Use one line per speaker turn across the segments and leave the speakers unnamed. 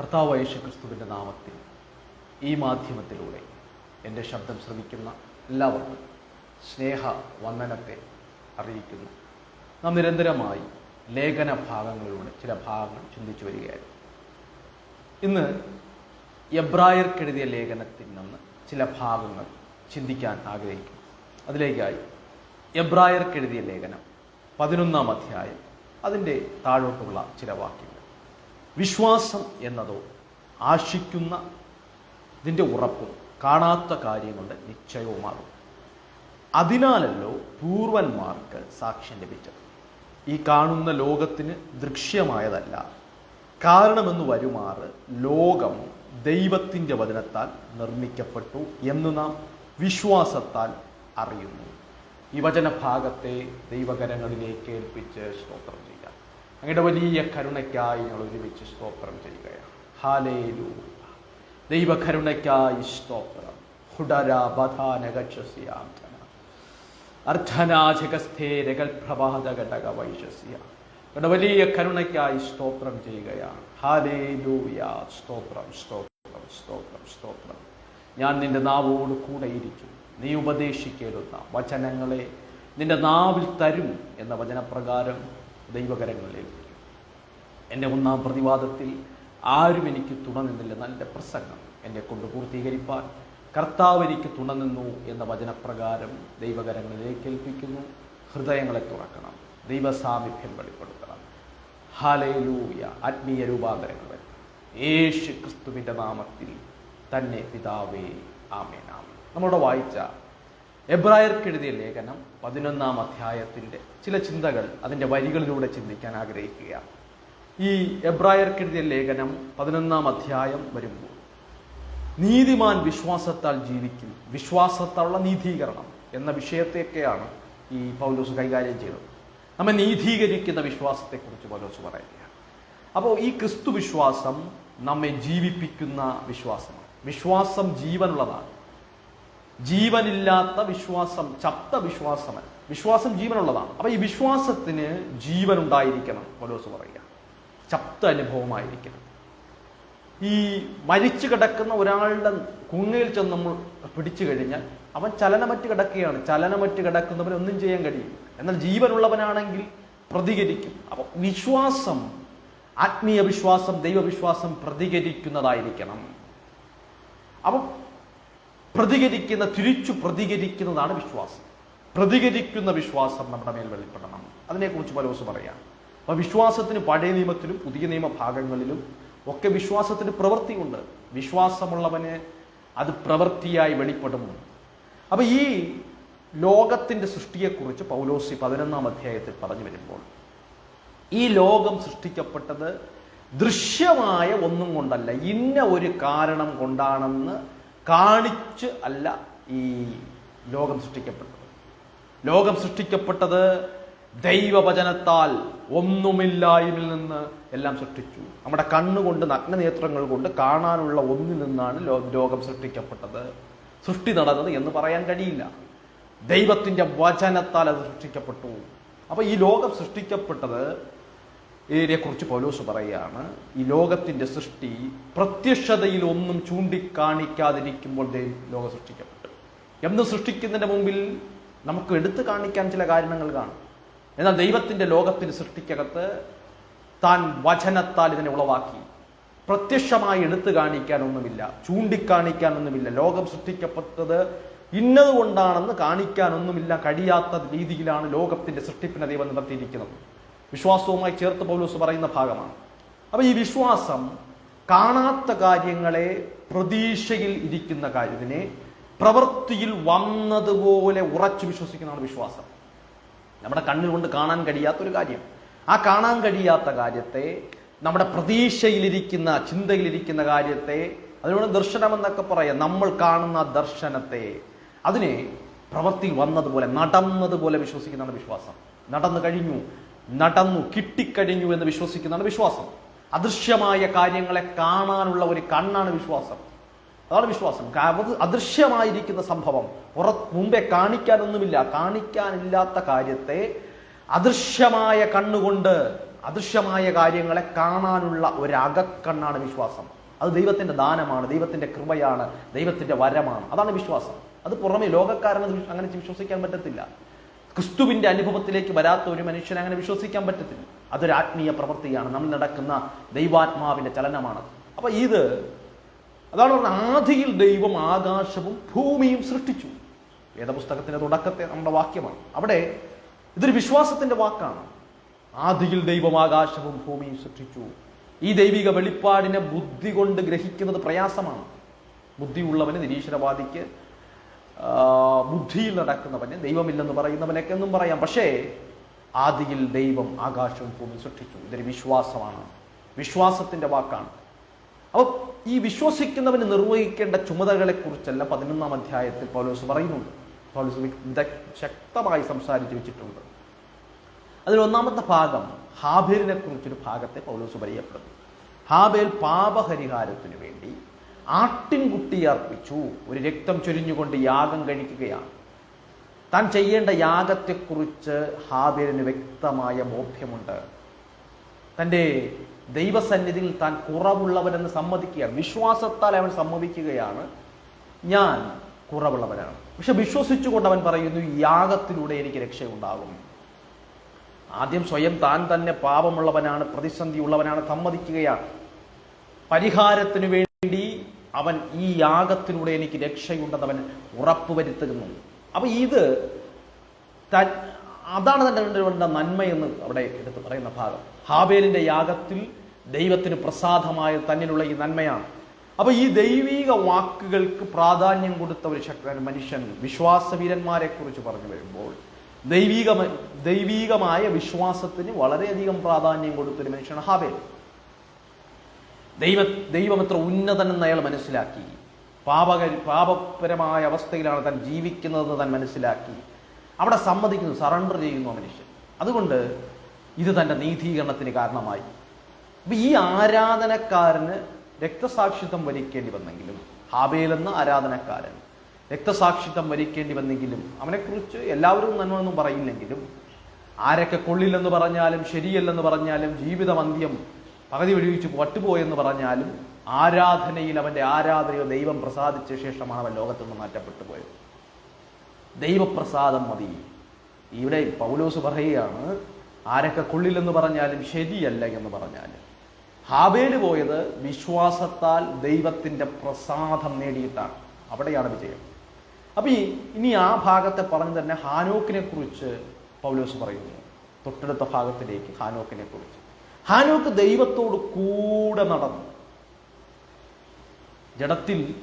കർത്താവ് യേശു ക്രിസ്തുവിന്റെ നാമത്തിൽ ഈ മാധ്യമത്തിലൂടെ എന്റെ ശബ്ദം ശ്രമിക്കുന്ന എല്ലാവർക്കും സ്നേഹ വന്ദനത്തെ അറിയിക്കുന്നു. നാം നിരന്തരമായി ലേഖന ഭാഗങ്ങളിലൂടെ ചില ഭാഗങ്ങൾ ചിന്തിച്ചു വരികയായിരുന്നു ഇന്ന് എബ്രായർക്കെഴുതിയ ലേഖനത്തിൽ നിന്ന് ചില ഭാഗങ്ങൾ ചിന്തിക്കാൻ ആഗ്രഹിക്കുന്നു. അതിലേക്കായി എബ്രായർക്കെഴുതിയ ലേഖനം പതിനൊന്നാം അധ്യായം അതിന്റെ താഴോട്ടുള്ള ചില വാക്യങ്ങൾ. വിശ്വാസം എന്നതോ ആശിക്കുന്ന ഇതിന്റെ ഉറപ്പും കാണാത്ത കാര്യങ്ങളുടെ നിശ്ചയവുമാകും. അതിനാലല്ലോ പൂർവന്മാർക്ക് സാക്ഷ്യം ലഭിച്ചത്. ഈ കാണുന്ന ലോകത്തിന് ദൃശ്യമായതല്ല. കാരണമെന്ന് വരുമാറ് ലോകം ദൈവത്തിന്റെ വചനത്താൽ നിർമ്മിക്കപ്പെട്ടു എന്ന് നാം വിശ്വാസത്താൽ അറിയുന്നു. ഈ വചനഭാഗത്തെ ദൈവകരങ്ങളിലേക്ക് ഏൽപ്പിച്ച് സ്തോത്രം ചെയ്യുക അങ്ങയുടെ വലിയ കരുണയ്ക്കായി ഞങ്ങൾ ഒരുമിച്ച് സ്തോത്രം ചെയ്യുകയാണ്. ഹാലേലു ദൈവകരുണയ്ക്കായി സ്തോത്രം. ഹുഡര വൈശസ്യ ഇവിടെ വലിയ കരുണയ്ക്കായി സ്തോത്രം ചെയ്യുകയാണ്. ഹാലേലൂയ സ്തോത്രം സ്തോത്രം സ്തോത്രം സ്തോത്രം. ഞാൻ നിന്റെ നാവോട് കൂടെ ഇരിക്കും. നീ ഉപദേശിക്കരുന്ന വചനങ്ങളെ നിന്റെ നാവിൽ തരും എന്ന വചനപ്രകാരം ദൈവകരങ്ങളിലേക്ക്. എന്റെ ഒന്നാം പ്രതിവാദത്തിൽ ആരും എനിക്ക് തുണ തുണനിന്നില്ല നല്ല പ്രസംഗം എന്നെ കൊണ്ട് പൂർത്തീകരിപ്പാൻ. കർത്താവ് എനിക്ക് തുണനിന്നു എന്ന വചനപ്രകാരം ദൈവകരങ്ങളിലേക്ക് ഏൽപ്പിക്കുന്നു. ഹൃദയങ്ങളെ തുറക്കണം. ദൈവസാമീപ്യം വെളിപ്പെടുത്തണം. ഹാലയിലൂയ ആത്മീയ രൂപാന്തരങ്ങൾ യേശു ക്രിസ്തുവിന്റെ നാമത്തിൽ തന്നെ പിതാവേ ആമേനാമി നമ്മളുടെ വായിച്ച എബ്രായർക്കെഴുതിയ ലേഖനം പതിനൊന്നാം അധ്യായത്തിന്റെ ചില ചിന്തകൾ അതിന്റെ വരികളിലൂടെ ചിന്തിക്കാൻ ആഗ്രഹിക്കുകയാണ്. ഈ എബ്രായർക്കെഴുതിയ ലേഖനം പതിനൊന്നാം അധ്യായം വരുമ്പോൾ നീതിമാൻ വിശ്വാസത്താൽ ജീവിക്കും വിശ്വാസത്താലുള്ള നീതീകരണം എന്ന വിഷയത്തെയൊക്കെയാണ് ഈ പൗലോസ് കൈകാര്യം ചെയ്തത് നമ്മെ നീതീകരിക്കുന്ന വിശ്വാസത്തെക്കുറിച്ച് പൗലോസ് പറയുകയാണ്. അപ്പോൾ ഈ ക്രിസ്തു വിശ്വാസം നമ്മെ ജീവിപ്പിക്കുന്ന വിശ്വാസമാണ്. വിശ്വാസം ജീവനുള്ളതാണ്. ജീവനില്ലാത്ത വിശ്വാസം ചത്ത വിശ്വാസമല്ല വിശ്വാസം ജീവനുള്ളതാണ്. അപ്പൊ ഈ വിശ്വാസത്തിന് ജീവൻ ഉണ്ടായിരിക്കണം പൗലോസ് പറയുക. ചത്ത അനുഭവമായിരിക്കണം. ഈ മരിച്ചു കിടക്കുന്ന ഒരാളുടെ കുങ്ങയിൽ ചെന്ന് നമ്മൾ പിടിച്ചു കഴിഞ്ഞാൽ അവൻ ചലനമറ്റ് കിടക്കുകയാണ്. ചലനമറ്റ് കിടക്കുന്നവന് ഒന്നും ചെയ്യാൻ കഴിയും എന്നാൽ ജീവനുള്ളവനാണെങ്കിൽ പ്രതികരിക്കും. അപ്പൊ വിശ്വാസം ആത്മീയ വിശ്വാസം ദൈവവിശ്വാസം പ്രതികരിക്കുന്നതായിരിക്കണം. അപ്പം പ്രതികരിക്കുന്ന തിരിച്ചു പ്രതികരിക്കുന്നതാണ് വിശ്വാസം. പ്രതികരിക്കുന്ന വിശ്വാസം നമ്മുടെ മേൽ വെളിപ്പെടണം. അതിനെക്കുറിച്ച് പലോസ് പറയാം. അപ്പൊ വിശ്വാസത്തിന് പഴയ നിയമത്തിലും പുതിയ നിയമ ഭാഗങ്ങളിലും ഒക്കെ വിശ്വാസത്തിന് പ്രവൃത്തിയുണ്ട്. വിശ്വാസമുള്ളവന് അത് പ്രവൃത്തിയായി വെളിപ്പെടും അപ്പൊ ഈ ലോകത്തിന്റെ സൃഷ്ടിയെക്കുറിച്ച് പൗലോസി പതിനൊന്നാം അധ്യായത്തിൽ പറഞ്ഞു വരുമ്പോൾ ഈ ലോകം സൃഷ്ടിക്കപ്പെട്ടത് ദൃശ്യമായ ഒന്നും കൊണ്ടല്ല ഇന്ന ഒരു കാരണം കൊണ്ടാണെന്ന് കാണിച്ച് അല്ല ഈ ലോകം സൃഷ്ടിക്കപ്പെട്ടത്. ലോകം സൃഷ്ടിക്കപ്പെട്ടത് ദൈവവചനത്താൽ ഒന്നുമില്ലായ്മയിൽ നിന്ന് എല്ലാം സൃഷ്ടിച്ചു. നമ്മുടെ കണ്ണുകൊണ്ട് നഗ്നനേത്രങ്ങൾ കൊണ്ട് കാണാനുള്ള ഒന്നിൽ നിന്നാണ് ലോകം സൃഷ്ടിക്കപ്പെട്ടത്. സൃഷ്ടി നടന്നത് എന്ന് പറയാൻ കഴിയില്ല. ദൈവത്തിന്റെ വചനത്താൽ അത് സൃഷ്ടിക്കപ്പെട്ടു. അപ്പൊ ഈ ലോകം സൃഷ്ടിക്കപ്പെട്ടത് ഇതിനെക്കുറിച്ച് പൗലോസ് പറയുകയാണ് ഈ ലോകത്തിന്റെ സൃഷ്ടി പ്രത്യക്ഷതയിൽ ഒന്നും ചൂണ്ടിക്കാണിക്കാതിരിക്കുമ്പോൾ ദൈവം ലോകം സൃഷ്ടിക്കപ്പെട്ടു. എന്ന് സൃഷ്ടിക്കുന്നതിന്റെ മുമ്പിൽ നമുക്ക് എടുത്തു കാണിക്കാൻ ചില കാരണങ്ങൾ കാണും. എന്നാൽ ദൈവത്തിന്റെ ലോകത്തിന് സൃഷ്ടിക്കകത്ത് താൻ വചനത്താൽ ഇതിനെ ഉളവാക്കി. പ്രത്യക്ഷമായി എടുത്തു കാണിക്കാനൊന്നുമില്ല ചൂണ്ടിക്കാണിക്കാനൊന്നുമില്ല. ലോകം സൃഷ്ടിക്കപ്പെട്ടത് ഇന്നതുകൊണ്ടാണെന്ന് കാണിക്കാനൊന്നുമില്ല കഴിയാത്ത രീതിയിലാണ് ലോകത്തിന്റെ സൃഷ്ടിപ്പിനെ ദൈവം നടത്തിയിരിക്കുന്നത് വിശ്വാസവുമായി ചേർത്ത് പൗലോസ് പറയുന്ന ഭാഗമാണ്. അപ്പൊ ഈ വിശ്വാസം കാണാത്ത കാര്യങ്ങളെ പ്രതീക്ഷയിൽ ഇരിക്കുന്ന കാര്യത്തിനെ പ്രവൃത്തിയിൽ വന്നതുപോലെ ഉറച്ചു വിശ്വസിക്കുന്നതാണ് വിശ്വാസം. നമ്മുടെ കണ്ണിൽ കൊണ്ട് കാണാൻ കഴിയാത്ത ഒരു കാര്യം. ആ കാണാൻ കഴിയാത്ത കാര്യത്തെ നമ്മുടെ പ്രതീക്ഷയിലിരിക്കുന്ന ചിന്തയിലിരിക്കുന്ന കാര്യത്തെ അതിനോട് ദർശനം എന്നൊക്കെ പറയാം. നമ്മൾ കാണുന്ന ദർശനത്തെ അതിനെ പ്രവൃത്തിയിൽ വന്നതുപോലെ നടന്നതുപോലെ വിശ്വസിക്കുന്നതാണ് വിശ്വാസം. നടന്നു കഴിഞ്ഞു. നടന്നു കിട്ടിക്കഴിഞ്ഞു എന്ന് വിശ്വസിക്കുന്നതാണ് വിശ്വാസം. അദൃശ്യമായ കാര്യങ്ങളെ കാണാനുള്ള ഒരു കണ്ണാണ് വിശ്വാസം. അതാണ് വിശ്വാസം. അത് അദൃശ്യമായിരിക്കുന്ന സംഭവം. പുറ മുമ്പേ കാണിക്കാനൊന്നുമില്ല. കാണിക്കാനില്ലാത്ത കാര്യത്തെ അദൃശ്യമായ കണ്ണുകൊണ്ട് അദൃശ്യമായ കാര്യങ്ങളെ കാണാനുള്ള ഒരകക്കണ്ണാണ് വിശ്വാസം. അത് ദൈവത്തിന്റെ ദാനമാണ് ദൈവത്തിന്റെ കൃപയാണ് ദൈവത്തിന്റെ വരമാണ്. അതാണ് വിശ്വാസം. അത് പുറമെ ലോകക്കാരന് അങ്ങനെ വിശ്വസിക്കാൻ പറ്റത്തില്ല. ക്രിസ്തുവിന്റെ അനുഭവത്തിലേക്ക് വരാത്ത ഒരു മനുഷ്യൻ അങ്ങനെ വിശ്വസിക്കാൻ പറ്റത്തില്ല. അതൊരു ആത്മീയ പ്രവൃത്തിയാണ്. നമ്മൾ നടക്കുന്ന ദൈവാത്മാവിന്റെ ചലനമാണ് അപ്പൊ ഇത് അതാണ് പറഞ്ഞത് ആധിയിൽ ദൈവം ആകാശവും ഭൂമിയും സൃഷ്ടിച്ചു. വേദപുസ്തകത്തിന്റെ തുടക്കത്തെ നമ്മുടെ വാക്യമാണ്. അവിടെ ഇതൊരു വിശ്വാസത്തിന്റെ വാക്കാണ്. ആദിയിൽ ദൈവം ആകാശവും ഭൂമിയും സൃഷ്ടിച്ചു. ഈ ദൈവിക വെളിപ്പാടിനെ ബുദ്ധി കൊണ്ട് ഗ്രഹിക്കുന്നത് പ്രയാസമാണ്. ബുദ്ധിയുള്ളവന് നിരീശ്വരവാദിക്ക് ബുദ്ധിയിൽ നടക്കുന്നവന് ദൈവമില്ലെന്ന് പറയുന്നവനൊക്കെ എന്നും പറയാം. പക്ഷേ ആദിയിൽ ദൈവം ആകാശവും ഭൂമി സൃഷ്ടിച്ചു. ഇതൊരു വിശ്വാസമാണ്. വിശ്വാസത്തിന്റെ വാക്കാണ്. അപ്പോൾ ഈ വിശ്വസിക്കുന്നവന് നിർവഹിക്കേണ്ട ചുമതലകളെ കുറിച്ചല്ല പതിനൊന്നാം അധ്യായത്തിൽ പൗലോസ് പറയുന്നുണ്ട്. പൗലോസ് ശക്തമായി സംസാരിച്ചു വെച്ചിട്ടുണ്ട്. അതിൽ ഒന്നാമത്തെ ഭാഗം ഹാബേലിനെ കുറിച്ചൊരു ഭാഗത്തെ പൗലോസ് പരിചയപ്പെടുന്നു. ഹാബേൽ പാപഹരിഹാരത്തിനു വേണ്ടി ആട്ടിൻകുട്ടിയെ അർപ്പിച്ചു ഒരു രക്തം ചൊരിഞ്ഞുകൊണ്ട് യാഗം കഴിക്കുകയാണ്. താൻ ചെയ്യേണ്ട യാഗത്തെക്കുറിച്ച് ഹാബേലിന് വ്യക്തമായ ബോധ്യമുണ്ട്. തന്റെ ദൈവസന്നിധിയിൽ താൻ കുറവുള്ളവനെന്ന് സമ്മതിക്കുകയാണ് വിശ്വാസത്താൽ അവൻ സമ്മതിക്കുകയാണ്. ഞാൻ കുറവുള്ളവനാണ്. പക്ഷെ വിശ്വസിച്ചുകൊണ്ട് അവൻ പറയുന്നു യാഗത്തിലൂടെ എനിക്ക് രക്ഷയുണ്ടാകും. ആദ്യം സ്വയം താൻ തന്നെ പാപമുള്ളവനാണ് പ്രതിസന്ധി ഉള്ളവനാണ് സമ്മതിക്കുകയാണ്. പരിഹാരത്തിനു വേണ്ടി അവൻ ഈ യാഗത്തിലൂടെ എനിക്ക് രക്ഷയുണ്ടെന്ന് അവൻ ഉറപ്പുവരുത്തുന്നു. അപ്പൊ ഇത് തൻ- അതാണ് തന്റെ നന്മ എന്ന് അവിടെ എടുത്ത് പറയുന്ന ഭാഗം. ഹാബേലിന്റെ യാഗത്തിൽ ദൈവത്തിന് പ്രസാദമായ തന്നിലുള്ള ഈ നന്മയാണ്. അപ്പൊ ഈ ദൈവീക വാക്കുകൾക്ക് പ്രാധാന്യം കൊടുത്ത ഒരു ശക്തൻ മനുഷ്യൻ വിശ്വാസവീരന്മാരെ കുറിച്ച് പറഞ്ഞു വരുമ്പോൾ ദൈവീക ദൈവീകമായ വിശ്വാസത്തിന് വളരെയധികം പ്രാധാന്യം കൊടുത്തൊരു മനുഷ്യനാണ് ഹാബേൽ. ദൈവ ദൈവം എത്ര ഉന്നതനെന്ന് അയാൾ മനസ്സിലാക്കി. പാപക പാപപരമായ അവസ്ഥയിലാണ് താൻ ജീവിക്കുന്നതെന്ന് താൻ മനസ്സിലാക്കി. അവിടെ സമ്മതിക്കുന്നു സറണ്ടർ ചെയ്യുന്നു മനുഷ്യൻ. അതുകൊണ്ട് ഇത് തന്റെ നീതീകരണത്തിന് കാരണമായി. അപ്പൊ ഈ ആരാധനക്കാരന് രക്തസാക്ഷിത്വം വരിക്കേണ്ടി വന്നെങ്കിലും ഹാബേൽ എന്ന ആരാധനക്കാരൻ രക്തസാക്ഷിത്വം വരിക്കേണ്ടി വന്നെങ്കിലും അവനെക്കുറിച്ച് എല്ലാവരും നന്മയൊന്നും പറയില്ലെങ്കിലും ആരൊക്കെ കൊള്ളില്ലെന്ന് പറഞ്ഞാലും ശരിയല്ലെന്ന് പറഞ്ഞാലും ജീവിതം അന്ത്യം പകുതി വെടിവെച്ച് പട്ടുപോയെന്ന് പറഞ്ഞാലും ആരാധനയിൽ അവന്റെ ആരാധനയോ ദൈവം പ്രസാദിച്ച ശേഷമാണ് അവൻ ലോകത്തു നിന്ന് മാറ്റപ്പെട്ടു പോയത്. ദൈവപ്രസാദം മതി. ഇവിടെ പൗലോസ് പറയുകയാണ് ആരൊക്കെ കൊള്ളില്ലെന്ന് പറഞ്ഞാലും ശരിയല്ല എന്ന് പറഞ്ഞാലും. ഹാബേൽ പോയത് വിശ്വാസത്താൽ ദൈവത്തിന്റെ പ്രസാദം നേടിയിട്ടാണ്. അവിടെയാണ് വിജയം. അപ്പോൾ ഈ ഇനി ആ ഭാഗത്തെ പറഞ്ഞു തന്നെ ഹാനോക്കിനെ കുറിച്ച് പൗലോസ് പറയുന്നു. തൊട്ടടുത്ത ഭാഗത്തിലേക്ക് ഹാനോക്കിനെ കുറിച്ച് ഹാനോക്ക് ദൈവത്തോട് കൂടെ നടന്നു. ജഡത്തിൽ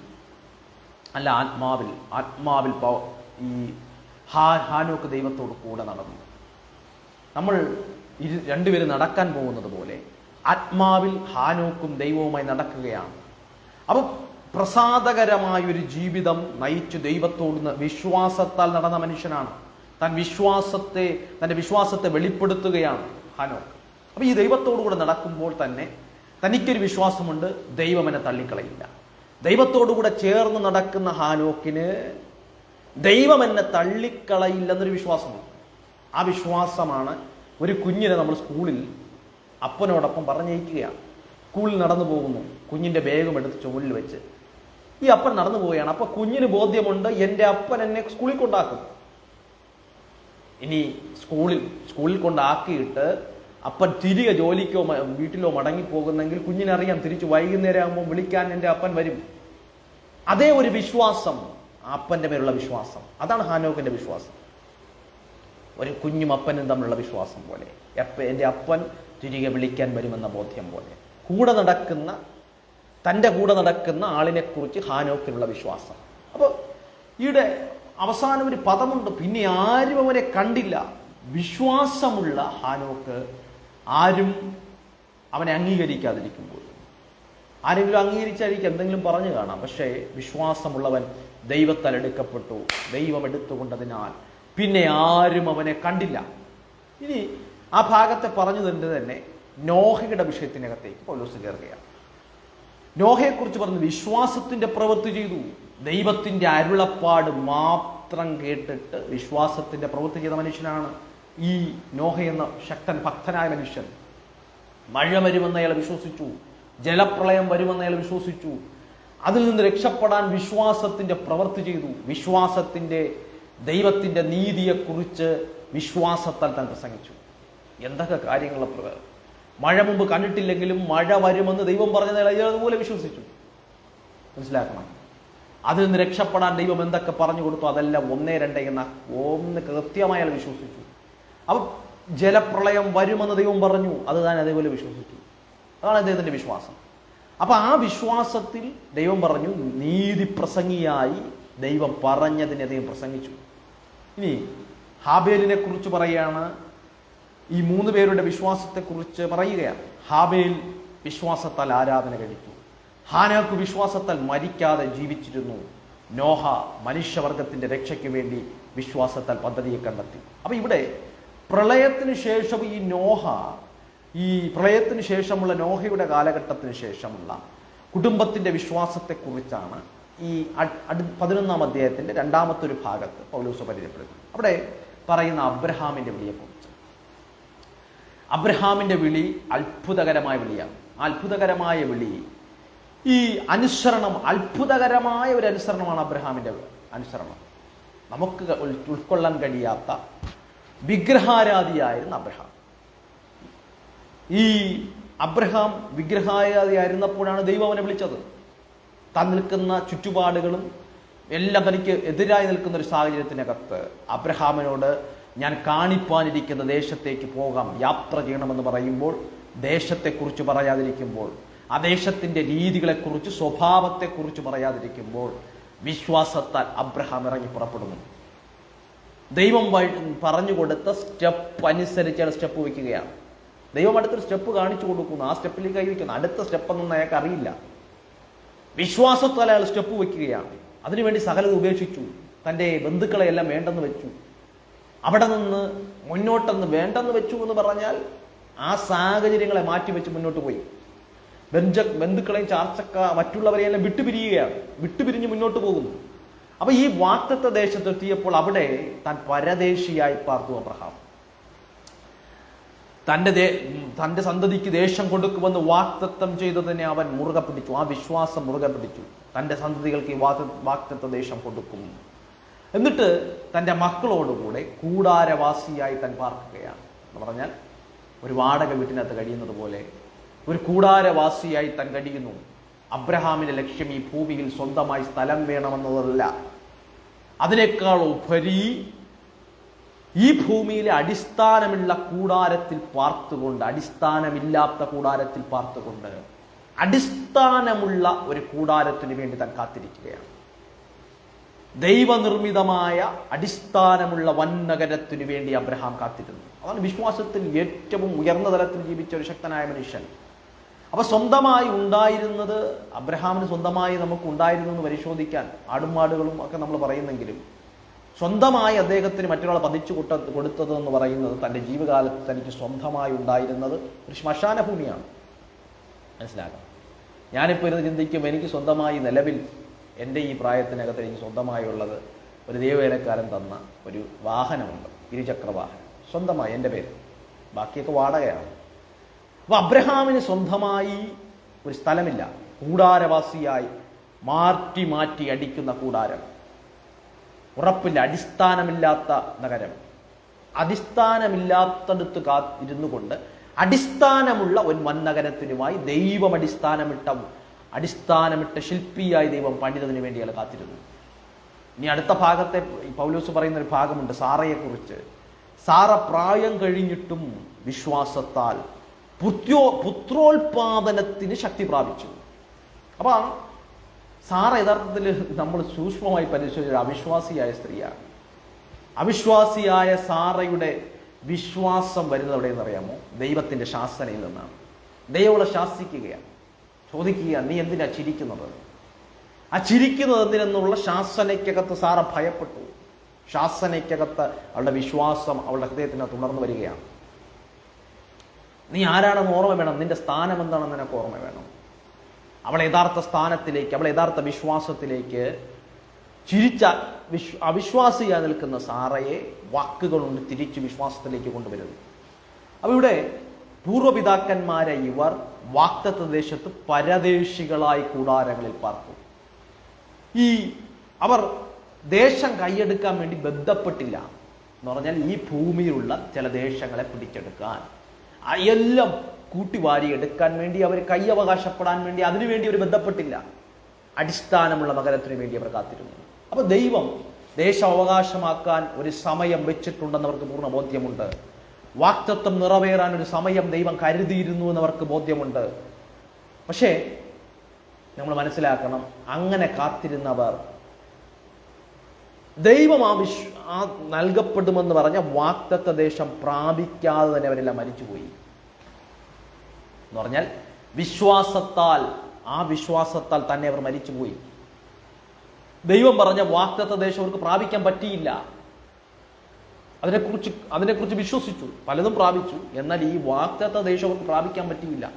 അല്ല ആത്മാവിൽ ആത്മാവിൽ ഈ ഹാ ഹാനോക്ക് ദൈവത്തോട് കൂടെ നടന്നു. നമ്മൾ ഇരു രണ്ടുപേരും നടക്കാൻ പോകുന്നത് പോലെ ആത്മാവിൽ ഹാനോക്കും ദൈവവുമായി നടക്കുകയാണ്. അപ്പൊ പ്രസാദകരമായ ഒരു ജീവിതം നയിച്ചു ദൈവത്തോട് വിശ്വാസത്താൽ നടന്ന മനുഷ്യനാണ്. താൻ വിശ്വാസത്തെ തന്റെ വിശ്വാസത്തെ വെളിപ്പെടുത്തുകയാണ് ഹാനോക്ക്. അപ്പൊ ഈ ദൈവത്തോടു കൂടെ നടക്കുമ്പോൾ തന്നെ തനിക്കൊരു വിശ്വാസമുണ്ട് ദൈവം എന്നെ തള്ളിക്കളയില്ല. ദൈവത്തോടുകൂടെ ചേർന്ന് നടക്കുന്ന ഹാനോക്കിന് ദൈവം എന്നെ തള്ളിക്കളയില്ലെന്നൊരു വിശ്വാസമുണ്ട്. ആ വിശ്വാസമാണ് ഒരു കുഞ്ഞിനെ നമ്മൾ സ്കൂളിൽ അപ്പനോടൊപ്പം പറഞ്ഞയക്കുകയാണ്. സ്കൂളിൽ നടന്നു പോകുന്നു. കുഞ്ഞിന്റെ ബാഗും എടുത്ത് ചുവലിൽ വെച്ച്. ഈ അപ്പൻ നടന്നു പോവുകയാണ്. അപ്പൊ കുഞ്ഞിന് ബോധ്യമുണ്ട് എന്റെ അപ്പൻ എന്നെ സ്കൂളിൽ കൊണ്ടാക്കും. ഇനി സ്കൂളിൽ സ്കൂളിൽ കൊണ്ടാക്കിയിട്ട് അപ്പൻ തിരികെ ജോലിക്കോ വീട്ടിലോ മടങ്ങി പോകുന്നെങ്കിൽ കുഞ്ഞിനറിയാം തിരിച്ചു വൈകുന്നേരം ആകുമ്പോൾ വിളിക്കാൻ എന്റെ അപ്പൻ വരും. അതേ ഒരു വിശ്വാസം അപ്പന്റെ മേലുള്ള വിശ്വാസം. അതാണ് ഹാനോക്കിന്റെ വിശ്വാസം. ഒരു കുഞ്ഞും അപ്പനും തമ്മിലുള്ള വിശ്വാസം പോലെ. എപ്പ എന്റെ അപ്പൻ തിരികെ വിളിക്കാൻ വരുമെന്ന ബോധ്യം പോലെ. കൂടെ നടക്കുന്ന തന്റെ കൂടെ നടക്കുന്ന ആളിനെ കുറിച്ച് ഹാനോക്കിനുള്ള വിശ്വാസം. അപ്പോൾ ഈടെ അവസാനം ഒരു പദമുണ്ട്. പിന്നെ ആരും അവനെ കണ്ടില്ല. വിശ്വാസമുള്ള ഹാനോക്ക് ആരും അവനെ അംഗീകരിക്കാതിരിക്കുമ്പോൾ. ആരെങ്കിലും അംഗീകരിച്ചായിരിക്കും എന്തെങ്കിലും പറഞ്ഞു കാണാം. പക്ഷേ വിശ്വാസമുള്ളവൻ ദൈവത്താൽ എടുക്കപ്പെട്ടു. ദൈവം എടുത്തുകൊണ്ടതിനാൽ പിന്നെ ആരും അവനെ കണ്ടില്ല. ഇനി ആ ഭാഗത്തെ പറഞ്ഞു തന്നെ തന്നെ നോഹയുടെ വിഷയത്തിനകത്തേക്ക് പൗലോസ് കയറുകയാണ്. നോഹയെക്കുറിച്ച് പറഞ്ഞു വിശ്വാസത്തിന്റെ പ്രവൃത്തി ചെയ്തു. ദൈവത്തിന്റെ അരുളപ്പാട് മാത്രം കേട്ടിട്ട് വിശ്വാസത്തിന്റെ പ്രവൃത്തി ചെയ്ത മനുഷ്യനാണ്. ഈ നോഹ എന്ന ശക്തൻ ഭക്തനായ മനുഷ്യൻ. മഴ വരുമെന്ന് അയാൾ വിശ്വസിച്ചു. ജലപ്രളയം വരുമെന്ന് അയാൾ വിശ്വസിച്ചു. അതിൽ നിന്ന് രക്ഷപ്പെടാൻ വിശ്വാസത്തിന്റെ പ്രവൃത്തി ചെയ്തു. വിശ്വാസത്തിന്റെ ദൈവത്തിന്റെ നീതിയെക്കുറിച്ച് വിശ്വാസത്താൽ തന്നെ പ്രസംഗിച്ചു. എന്തൊക്കെ കാര്യങ്ങളെ പ്രകാരം? മഴ മുമ്പ് കണ്ടിട്ടില്ലെങ്കിലും മഴ വരുമെന്ന് ദൈവം പറഞ്ഞത് അയാൾ അതുപോലെ വിശ്വസിച്ചു. മനസ്സിലാക്കണം. അതിൽ നിന്ന് രക്ഷപ്പെടാൻ ദൈവം എന്തൊക്കെ പറഞ്ഞു കൊടുത്തു അതെല്ലാം ഒന്നേ രണ്ടേ എന്ന ഒന്ന് കൃത്യമായി അയാൾ വിശ്വസിച്ചു. അപ്പം ജലപ്രളയം വരുമെന്ന് ദൈവം പറഞ്ഞു അത് താൻ അതേപോലെ വിശ്വസിച്ചു. അതാണ് അദ്ദേഹത്തിന്റെ വിശ്വാസം. അപ്പൊ ആ വിശ്വാസത്തിൽ ദൈവം പറഞ്ഞു നീതി പ്രസംഗിയായി ദൈവം പറഞ്ഞതിനെ ദൈവം പ്രസംഗിച്ചു. ഇനി ഹാബേലിനെ കുറിച്ച് പറയുകയാണ്. ഈ മൂന്ന് പേരുടെ വിശ്വാസത്തെക്കുറിച്ച് പറയുകയാണ്. ഹാബേൽ വിശ്വാസത്താൽ ആരാധന കഴിച്ചു. ഹാനാക്ക് വിശ്വാസത്താൽ മരിക്കാതെ ജീവിച്ചിരുന്നു. നോഹ മനുഷ്യവർഗത്തിന്റെ രക്ഷയ്ക്ക് വേണ്ടി വിശ്വാസത്താൽ പദ്ധതിയെ കണ്ടെത്തി. അപ്പൊ ഇവിടെ പ്രളയത്തിന് ശേഷം ഈ നോഹ ഈ പ്രളയത്തിന് ശേഷമുള്ള നോഹയുടെ കാലഘട്ടത്തിന് ശേഷമുള്ള കുടുംബത്തിന്റെ വിശ്വാസത്തെക്കുറിച്ചാണ് ഈ പതിനൊന്നാം അധ്യായത്തിന്റെ രണ്ടാമത്തെ ഒരു ഭാഗത്ത് പൗലൂസ് പരിചയപ്പെടുത്തുന്നത് അവിടെ പറയുന്ന അബ്രഹാമിന്റെ വിളിയെക്കുറിച്ച് അബ്രഹാമിന്റെ വിളി അത്ഭുതകരമായ വിളിയാണ്. അത്ഭുതകരമായ വിളി. ഈ അനുസരണം അത്ഭുതകരമായ ഒരു അനുസരണമാണ് അബ്രഹാമിന്റെ അനുസരണം. നമുക്ക് ഉൾക്കൊള്ളാൻ കഴിയാത്ത വിഗ്രഹാരാധിയായിരുന്ന അബ്രഹാം. ഈ അബ്രഹാം വിഗ്രഹാരാധിയായിരുന്നപ്പോഴാണ് ദൈവം അവനെ വിളിച്ചത്. താൻ നിൽക്കുന്ന ചുറ്റുപാടുകളും എല്ലാം തനിക്ക് എതിരായി നിൽക്കുന്ന ഒരു സാഹചര്യത്തിനകത്ത് അബ്രഹാമിനോട് ഞാൻ കാണിപ്പാനിരിക്കുന്ന ദേശത്തേക്ക് പോകാം യാത്ര ചെയ്യണമെന്ന് പറയുമ്പോൾ ദേശത്തെക്കുറിച്ച് പറയാതിരിക്കുമ്പോൾ ആ ദേശത്തിന്റെ രീതികളെക്കുറിച്ച് സ്വഭാവത്തെക്കുറിച്ച് പറയാതിരിക്കുമ്പോൾ വിശ്വാസത്താൽ അബ്രഹാം ഇറങ്ങി പുറപ്പെടുന്നു. ദൈവം പറഞ്ഞു കൊടുത്ത സ്റ്റെപ്പ് അനുസരിച്ച് സ്റ്റെപ്പ് വയ്ക്കുകയാണ് ദൈവം അടുത്തൊരു സ്റ്റെപ്പ് കാണിച്ചു കൊടുക്കുന്നു. ആ സ്റ്റെപ്പിലേക്ക് കൈ വയ്ക്കുന്നു. അടുത്ത സ്റ്റെപ്പ് എന്നൊന്നും അയാൾക്ക് അറിയില്ല. വിശ്വാസത്താൽ അയാൾ സ്റ്റെപ്പ് വയ്ക്കുകയാണ് അതിനുവേണ്ടി സകലത ഉപേക്ഷിച്ചു. തന്റെ ബന്ധുക്കളെയെല്ലാം വേണ്ടെന്ന് വെച്ചു. അവിടെ നിന്ന് മുന്നോട്ടെന്ന് വേണ്ടെന്ന് വെച്ചു എന്ന് പറഞ്ഞാൽ ആ സാഹചര്യങ്ങളെ മാറ്റിവെച്ച് മുന്നോട്ട് പോയി. ബന്ധ ബന്ധുക്കളെയും ചാർച്ചക്ക മറ്റുള്ളവരെയെല്ലാം വിട്ടുപിരിയുകയാണ്. വിട്ടുപിരിഞ്ഞ് മുന്നോട്ട് പോകുന്നു. അപ്പൊ ഈ വാക്തത്വ ദേശത്തെത്തിയപ്പോൾ അവിടെ താൻ പരദേശിയായി പാർത്തു അബ്രഹാം. തന്റെ തന്റെ സന്തതിക്ക് ദേശം കൊടുക്കുമെന്ന് വാക്തത്വം ചെയ്തതിനെ അവൻ മുറുകെ പിടിച്ചു. ആ വിശ്വാസം മുറുകെ പിടിച്ചു. തന്റെ സന്തതികൾക്ക് ഈ വാക്ത വാക്തത്വ ദേശം കൊടുക്കും. എന്നിട്ട് തന്റെ മക്കളോടുകൂടെ കൂടാരവാസിയായി താൻ പാർക്കുകയാണ്. എന്ന് പറഞ്ഞാൽ ഒരു വാടക വീട്ടിനകത്ത് കഴിയുന്നത് പോലെ ഒരു കൂടാരവാസിയായി താൻ കഴിയുന്നു. അബ്രഹാമിന്റെ ലക്ഷ്യം ഈ ഭൂമിയിൽ സ്വന്തമായി സ്ഥലം വേണമെന്നതല്ല. അതിനേക്കാൾ ഉപരി ഈ ഭൂമിയിലെ അടിസ്ഥാനമുള്ള കൂടാരത്തിൽ പാർത്തുകൊണ്ട് അടിസ്ഥാനമില്ലാത്ത കൂടാരത്തിൽ പാർത്തുകൊണ്ട് അടിസ്ഥാനമുള്ള ഒരു കൂടാരത്തിന് വേണ്ടി താൻ കാത്തിരിക്കുകയാണ്. ദൈവനിർമ്മിതമായ അടിസ്ഥാനമുള്ള വൻനഗരത്തിനു വേണ്ടി അബ്രഹാം കാത്തിരുന്നു. അതാണ് വിശ്വാസത്തിൽ ഏറ്റവും ഉയർന്ന തലത്തിൽ ജീവിച്ച ഒരു ശക്തനായ മനുഷ്യൻ. അപ്പൊ സ്വന്തമായി ഉണ്ടായിരുന്നത് അബ്രഹാമിന് സ്വന്തമായി നമുക്ക് ഉണ്ടായിരുന്നു എന്ന് പരിശോധിക്കാൻ ആടുമാടുകളും ഒക്കെ നമ്മൾ പറയുന്നെങ്കിലും സ്വന്തമായി അദ്ദേഹത്തിന് മറ്റൊരാൾ പതിച്ചു കൊട്ട കൊടുത്തത് എന്ന് പറയുന്നത് തന്റെ ജീവകാലത്ത് തനിക്ക് സ്വന്തമായി ഉണ്ടായിരുന്നത് ഒരു ശ്മശാന ഭൂമിയാണ്. മനസ്സിലാക്കാം ഞാനിപ്പോൾ ഇരുന്ന് ചിന്തിക്കും എനിക്ക് സ്വന്തമായി നിലവിൽ എന്റെ ഈ പ്രായത്തിനകത്ത് എനിക്ക് സ്വന്തമായുള്ളത് ഒരു ദൈവവേലക്കാരൻ തന്ന ഒരു വാഹനമുണ്ട് ഇരുചക്ര വാഹനം സ്വന്തമായി എന്റെ പേര്. ബാക്കിയൊക്കെ വാടകയാണ്. അപ്പൊ അബ്രഹാമിന് സ്വന്തമായി ഒരു സ്ഥലമില്ല. കൂടാരവാസിയായി മാറ്റി മാറ്റി അടിക്കുന്ന കൂടാരം. ഉറപ്പില്ല അടിസ്ഥാനമില്ലാത്ത നഗരം. അടിസ്ഥാനമില്ലാത്തടത്ത് കാത്തിരുന്നു കൊണ്ട് അടിസ്ഥാനമുള്ള ഒരു വൻനഗരത്തിനുമായി ദൈവം അടിസ്ഥാനമിട്ട അടിസ്ഥാനമിട്ട ശില്പിയായി ദൈവം പണിതതിനു വേണ്ടി കാത്തിരുന്നു ഇനി അടുത്ത ഭാഗത്തെ പൗലോസ് പറയുന്ന ഒരു ഭാഗമുണ്ട് സാറയെക്കുറിച്ച്. സാറ പ്രായം കഴിഞ്ഞിട്ടും വിശ്വാസത്താൽ പുത്യോ പുത്രോത്പാദനത്തിന് ശക്തി പ്രാപിച്ചു. അപ്പൊ സാറ യഥാർത്ഥത്തിൽ നമ്മൾ സൂക്ഷ്മമായി പരിശോധിച്ച അവിശ്വാസിയായ സ്ത്രീയാണ്. അവിശ്വാസിയായ സാറയുടെ വിശ്വാസം വരുന്നത് എവിടെയെന്ന് അറിയാമോ? ദൈവത്തിന്റെ ശാസനയിൽ നിന്നാണ്. ദൈവങ്ങളെ ശാസിക്കുകയാണ്. ചോദിക്കുക നീ എന്തിനാ ചിരിക്കുന്നത്? ആ ചിരിക്കുന്നത് എന്തിനെന്നുള്ള ശാസനയ്ക്കകത്ത് സാറ ഭയപ്പെട്ടു. ശാസനയ്ക്കകത്ത് അവളുടെ വിശ്വാസം അവളുടെ ഹൃദയത്തിനകത്ത് ഉണർന്നു വരികയാണ്. നീ ആരാണെന്ന് ഓർമ്മ വേണം. നിന്റെ സ്ഥാനം എന്താണെന്ന് നിനക്ക് ഓർമ്മ വേണം. അവൾ യഥാർത്ഥ സ്ഥാനത്തിലേക്ക് അവൾ യഥാർത്ഥ വിശ്വാസത്തിലേക്ക് ചിരിച്ച വിശ്വ അവിശ്വാസിയായി നിൽക്കുന്ന സാറയെ വാക്കുകൾ കൊണ്ട് തിരിച്ച് വിശ്വാസത്തിലേക്ക് കൊണ്ടുവരുന്നു അപ്പൊ ഇവിടെ പൂർവപിതാക്കന്മാരെ ഇവർ വാക്തത്വ ദേശത്ത് പരദേശികളായി കൂടാരങ്ങളിൽ പാർക്കും ഈ അവർ ദേശം കൈയെടുക്കാൻ വേണ്ടി ബന്ധപ്പെട്ടില്ല. എന്ന് പറഞ്ഞാൽ ഈ ഭൂമിയിലുള്ള ചില ദേശങ്ങളെ പിടിച്ചെടുക്കാൻ. എല്ലാം കൂട്ടിവാരി എടുക്കാൻ വേണ്ടി അവർ കൈയവകാശപ്പെടാൻ വേണ്ടി അതിനുവേണ്ടി അവർ ബന്ധപ്പെട്ടില്ല. അടിസ്ഥാനമുള്ള മകരത്തിന് വേണ്ടി അവർ കാത്തിരുന്നു. അപ്പൊ ദൈവം ദേശാവകാശമാക്കാൻ ഒരു സമയം വെച്ചിട്ടുണ്ടെന്ന് അവർക്ക് പൂർണ ബോധ്യമുണ്ട്. വാക്തത്വം നിറവേറാൻ ഒരു സമയം ദൈവം കരുതിയിരുന്നു എന്നവർക്ക് ബോധ്യമുണ്ട്. പക്ഷേ നമ്മൾ മനസ്സിലാക്കണം അങ്ങനെ കാത്തിരുന്നവർ ദൈവം ആ വിശ്വ ആ നൽകപ്പെടുമെന്ന് പറഞ്ഞ വാക്തത്വ ദേശം പ്രാപിക്കാതെ തന്നെ അവരെല്ലാം മരിച്ചുപോയി. എന്ന് പറഞ്ഞാൽ വിശ്വാസത്താൽ ആ വിശ്വാസത്താൽ തന്നെ അവർ മരിച്ചുപോയി. ദൈവം പറഞ്ഞ വാക്തത്വ ദേശം അവർക്ക് പ്രാപിക്കാൻ പറ്റിയില്ല. അതിനെക്കുറിച്ച് അതിനെക്കുറിച്ച് വിശ്വസിച്ചു. പലതും പ്രാപിച്ചു. എന്നാൽ ഈ വാക്തത്വ ദേശം അവർക്ക് പ്രാപിക്കാൻ പറ്റിയില്ല.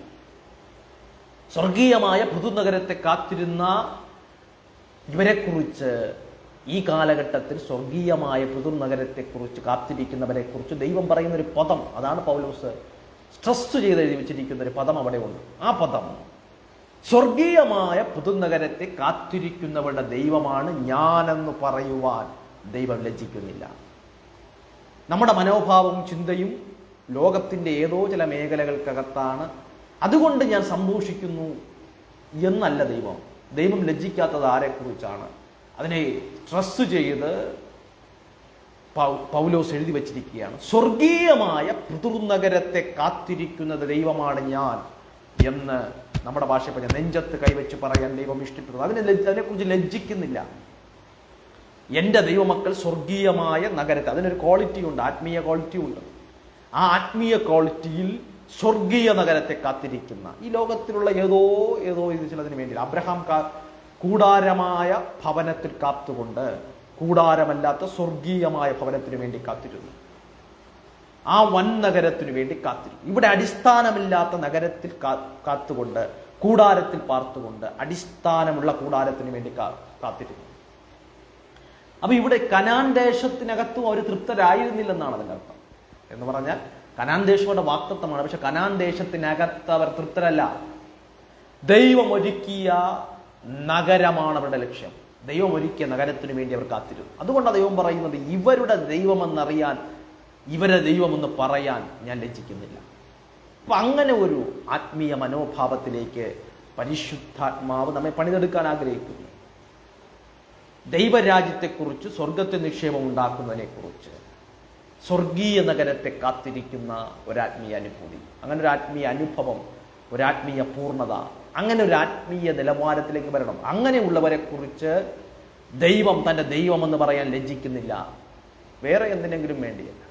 സ്വർഗീയമായ പുതുനഗരത്തെ കാത്തിരുന്ന ഇവരെക്കുറിച്ച് ഈ കാലഘട്ടത്തിൽ സ്വർഗീയമായ പുതുനഗരത്തെക്കുറിച്ച് കാത്തിരിക്കുന്നവരെ കുറിച്ച് ദൈവം പറയുന്ന ഒരു പദം അതാണ് പൗലോസ് സ്ട്രെസ് ചെയ്ത് എഴുതി വെച്ചിരിക്കുന്ന ഒരു പദം അവിടെ ഉണ്ട്. ആ പദം സ്വർഗീയമായ പുതുനഗരത്തെ കാത്തിരിക്കുന്നവരുടെ ദൈവമാണ് ഞാനെന്ന് പറയുവാൻ ദൈവം ലജ്ജിക്കുന്നില്ല. നമ്മുടെ മനോഭാവവും ചിന്തയും ലോകത്തിന്റെ ഏതോ ചില മേഖലകൾക്കകത്താണ്. അതുകൊണ്ട് ഞാൻ സന്തോഷിക്കുന്നു എന്നല്ല ദൈവം. ദൈവം ലജ്ജിക്കാത്തത് ആരെക്കുറിച്ചാണ്? അതിനെ സ്ട്രെസ് ചെയ്ത് പൗലോസ് എഴുതി വച്ചിരിക്കുകയാണ്. സ്വർഗീയമായ പിതൃനഗരത്തെ കാത്തിരിക്കുന്നത് ദൈവമാണ് ഞാൻ എന്ന് നമ്മുടെ ഭാഷ പറഞ്ഞ നെഞ്ചത്ത് കൈവച്ച് പറയാൻ ദൈവം ഇഷ്ടപ്പെടുന്നു അതിനെ അതിനെക്കുറിച്ച് ലജ്ജിക്കുന്നില്ല. എന്റെ ദൈവമക്കൾ സ്വർഗീയമായ നഗരത്തെ അതിനൊരു ക്വാളിറ്റി ഉണ്ട് ആത്മീയ ക്വാളിറ്റി ഉണ്ട്. ആ ആത്മീയ ക്വാളിറ്റിയിൽ സ്വർഗീയ നഗരത്തെ കാത്തിരിക്കുന്ന ഈ ലോകത്തിലുള്ള ഏതോ ഏതോ ഇത് ചിലതിന് വേണ്ടി അബ്രഹാം കാ കൂടാരമായ ഭവനത്തിൽ കാത്തുകൊണ്ട് കൂടാരമല്ലാത്ത സ്വർഗീയമായ ഭവനത്തിന് വേണ്ടി കാത്തിരുന്നു. ആ വൻ നഗരത്തിനു വേണ്ടി കാത്തിരുന്നു. ഇവിടെ അടിസ്ഥാനമില്ലാത്ത നഗരത്തിൽ കാത്തുകൊണ്ട് കൂടാരത്തിൽ പാർത്തുകൊണ്ട് അടിസ്ഥാനമുള്ള കൂടാരത്തിന് വേണ്ടി കാത്തിരുന്നു. അപ്പൊ ഇവിടെ കനാൻ ദേശത്തിനകത്തും അവർ തൃപ്തരായിരുന്നില്ലെന്നാണ് അതിന്റെ അർത്ഥം. എന്ന് പറഞ്ഞാൽ കനാൻ ദേശങ്ങളുടെ വാക്തത്വമാണ്. പക്ഷെ കനാൻ ദേശത്തിനകത്ത് അവർ തൃപ്തരല്ല. ദൈവം ഒരുക്കിയ നഗരമാണ് അവരുടെ ലക്ഷ്യം. ദൈവം ഒരുക്കിയ നഗരത്തിന് വേണ്ടി അവർ കാത്തിരുന്നു അതുകൊണ്ട് ദൈവം പറയുന്നത് ഇവരുടെ ദൈവമെന്നറിയാൻ ഇവരെ ദൈവമെന്ന് പറയാൻ ഞാൻ ലജ്ജിക്കുന്നില്ല. അപ്പൊ അങ്ങനെ ഒരു ആത്മീയ മനോഭാവത്തിലേക്ക് പരിശുദ്ധാത്മാവ് നമ്മെ പണിതെടുക്കാൻ ആഗ്രഹിക്കുന്നു. ദൈവരാജ്യത്തെക്കുറിച്ച് സ്വർഗത്തെ നിക്ഷേപം ഉണ്ടാക്കുന്നതിനെക്കുറിച്ച് സ്വർഗീയ നഗരത്തെ കാത്തിരിക്കുന്ന ഒരാത്മീയ അനുഭൂതി. അങ്ങനെ ഒരു ആത്മീയ അനുഭവം ഒരാത്മീയ പൂർണത അങ്ങനെ ഒരു ആത്മീയ നിലവാരത്തിലേക്ക് വരണം. അങ്ങനെയുള്ളവരെ കുറിച്ച് ദൈവം തന്റെ ദൈവമെന്ന് പറയാൻ ലജ്ജിക്കുന്നില്ല. വേറെ എന്തിനെങ്കിലും വേണ്ടിയല്ല.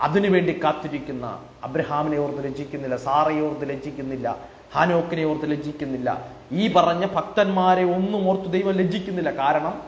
അതിനുവേണ്ടി കാത്തിരിക്കുന്ന അബ്രഹാമിനെ ഓർത്ത് ലജ്ജിക്കുന്നില്ല സാറയെ ഓർത്ത് ലജ്ജിക്കുന്നില്ല ഹാനോക്കിനെ ഓർത്ത് ലജ്ജിക്കുന്നില്ല. ഈ പറഞ്ഞ ഭക്തന്മാരെ ഒന്നും ഓർത്ത് ദൈവം ലജ്ജിക്കുന്നില്ല. കാരണം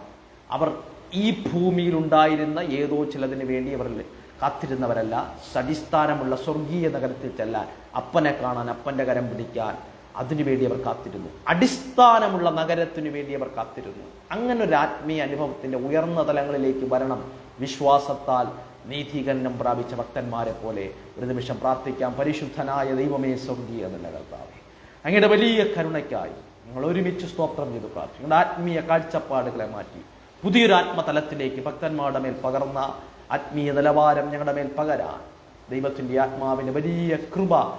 അവർ ഈ ഭൂമിയിൽ ഉണ്ടായിരുന്ന ഏതോ ചിലതിന് വേണ്ടി അവർ കാത്തിരുന്നവരല്ല. സടിസ്ഥാനമുള്ള സ്വർഗീയ നഗരത്തിൽ ചെല്ലാൻ അപ്പനെ കാണാൻ അപ്പന്റെ കരം പിടിക്കാൻ അതിനുവേണ്ടി അവർ കാത്തിരുന്നു. അടിസ്ഥാനമുള്ള നഗരത്തിനു വേണ്ടി അവർ കാത്തിരുന്നു. അങ്ങനെ ഒരു ആത്മീയ അനുഭവത്തിന്റെ ഉയർന്ന തലങ്ങളിലേക്ക് വരണം. വിശ്വാസത്താൽ നീതീകരണം പ്രാപിച്ച ഭക്തന്മാരെ പോലെ ഒരു നിമിഷം പ്രാർത്ഥിക്കാം. പരിശുദ്ധനായ ദൈവമേ സ്വർഗീയ നല്ല കർത്താവേ അങ്ങയുടെ വലിയ കരുണയ്ക്കായി നിങ്ങൾ ഒരുമിച്ച് സ്തോത്രം ചെയ്ത് പ്രാർത്ഥിക്കും. നിങ്ങളുടെ ആത്മീയ കാഴ്ചപ്പാടുകളെ മാറ്റി പുതിയൊരു ആത്മതലത്തിലേക്ക് ഭക്തന്മാരുടെ മേൽ പകർന്ന ആത്മീയ നിലവാരം ഞങ്ങളുടെ മേൽ പകരാൻ ദൈവത്തിന്റെ ആത്മാവിന്റെ വലിയ കൃപ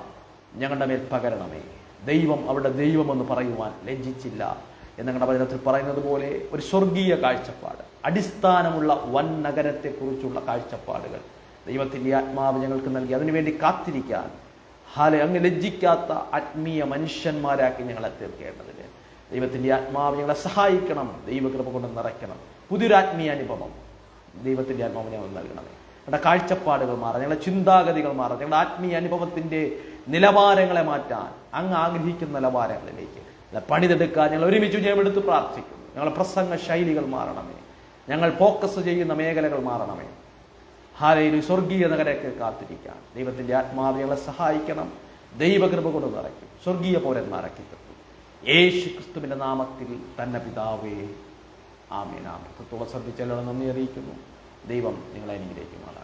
ഞങ്ങളുടെ മേൽ പകരണമേ. ദൈവം അവിടെ ദൈവമെന്ന് പറയുവാൻ ലജ്ജിച്ചില്ല. എന്നങ്ങളുടെ വചനത്തിൽ പറയുന്നത് പോലെ ഒരു സ്വർഗീയ കാഴ്ചപ്പാട് അടിസ്ഥാനമുള്ള വൻ നഗരത്തെക്കുറിച്ചുള്ള കാഴ്ചപ്പാടുകൾ ദൈവത്തിന്റെ ആത്മാവ് ഞങ്ങൾക്ക് നൽകി. അതിനുവേണ്ടി കാത്തിരിക്കാൻ ഹാല അങ്ങ് ലജ്ജിക്കാത്ത ആത്മീയ മനുഷ്യന്മാരാക്കി ഞങ്ങളെ തീർക്കേണ്ടതിന്. ദൈവത്തിന്റെ ആത്മാവ് ഞങ്ങളെ സഹായിക്കണം ദൈവകൃപ കൊണ്ട് നിറയ്ക്കണം. പുതിയൊരു അനുഭവം ദൈവത്തിന്റെ ആത്മാവ് ഞങ്ങൾ നൽകണമേ. ഞങ്ങളുടെ കാഴ്ചപ്പാടുകൾ മാറാം ഞങ്ങളുടെ ചിന്താഗതികൾ മാറാം ഞങ്ങളുടെ ആത്മീയ അനുഭവത്തിന്റെ നിലവാരങ്ങളെ മാറ്റാൻ അങ്ങ് ആഗ്രഹിക്കുന്ന നിലവാരങ്ങളിലേക്ക്. പണിതെടുക്കാൻ ഞങ്ങൾ ഒരുമിച്ച് ജയമെടുത്ത് പ്രാർത്ഥിക്കുന്നു ഞങ്ങളുടെ പ്രസംഗ ശൈലികൾ മാറണമേ. ഞങ്ങൾ ഫോക്കസ് ചെയ്യുന്ന മേഖലകൾ മാറണമേ. ഹാലയിൽ സ്വർഗീയ നഗരത്തെ കാത്തിരിക്കാൻ. ദൈവത്തിന്റെ ആത്മാവ് ഞങ്ങളെ സഹായിക്കണം. ദൈവകൃപ കൊണ്ട് നിറയ്ക്കും. സ്വർഗീയ പൗരന്മാരാക്കി കിട്ടും യേശു ക്രിസ്തുവിന്റെ നാമത്തിൽ തന്നെ പിതാവേ ആമേനാമത്തോളം ശ്രദ്ധിച്ചാലും നന്ദി അറിയിക്കുന്നു. ദൈവം നിങ്ങളെ അനുഗ്രഹിക്കുമാറാണ്